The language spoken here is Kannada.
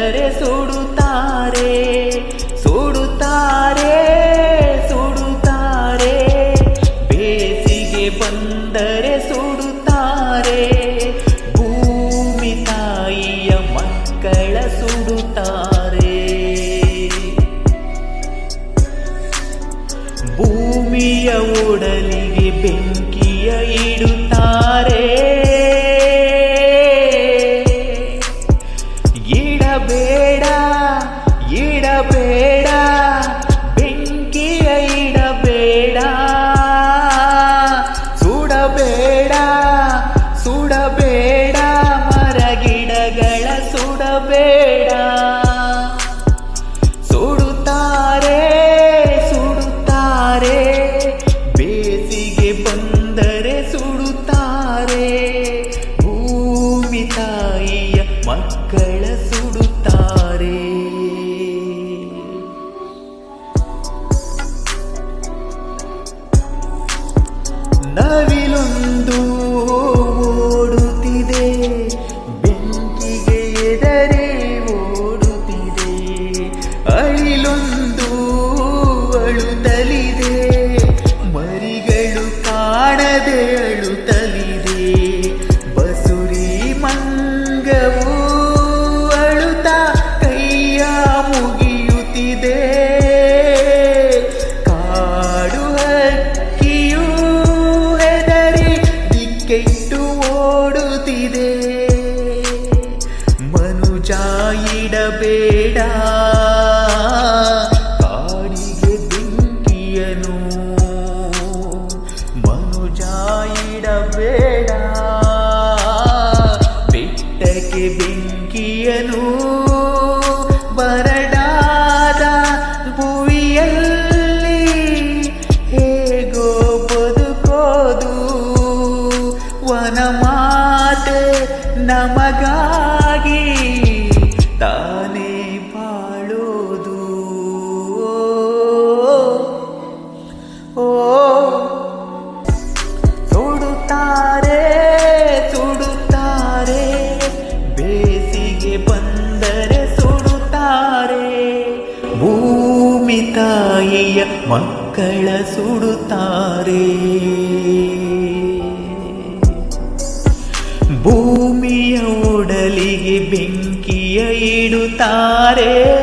ಬಂದರೆ ಸುಡುತ್ತಾರೆ ಸುಡುತ್ತಾರೆ ಸುಡುತ್ತಾರೆ. ಬೇಸಿಗೆ ಬಂದರೆ ಸುಡುತ್ತಾರೆ, ಭೂಮಿ ತಾಯಿಯ ಮಕ್ಕಳ ಸುಡುತ್ತಾರೆ. ಭೂಮಿಯ ಒಡಲಿಗೆ ಬೆಂಕಿಯ ಇಡುತ್ತಾರೆ. ಇಡಬೇಡ ಇಡಬೇಡ ಬೆಂಕಿಯ ಇಡಬೇಡ. ಸುಡಬೇಡ ಸುಡಬೇಡ ಮರಗಿಡಗಳ ಸುಡಬೇಡ. ಸುಡುತ್ತಾರೆ ಸುಡುತ್ತಾರೆ ಬೇಸಿಗೆ ಬಂದರೆ ಸುಡುತ್ತಾರೆ. നവിലുണ്ടും ಇಡಬೇಡ ಕಾಡಿಗೆ ಬೆಂಕಿಯನು. ಮನು ಚಾಯಿಡಬೇಡ ಬೆಟ್ಟಕ್ಕೆ ಬೆಂಕಿಯನು. ತಾಯಿಯ ಮಕ್ಕಳ ಸುಡುತ್ತಾರೆ. ಭೂಮಿಯ ಒಡಲಿಗೆ ಬೆಂಕಿಯ ಇಡುತ್ತಾರೆ.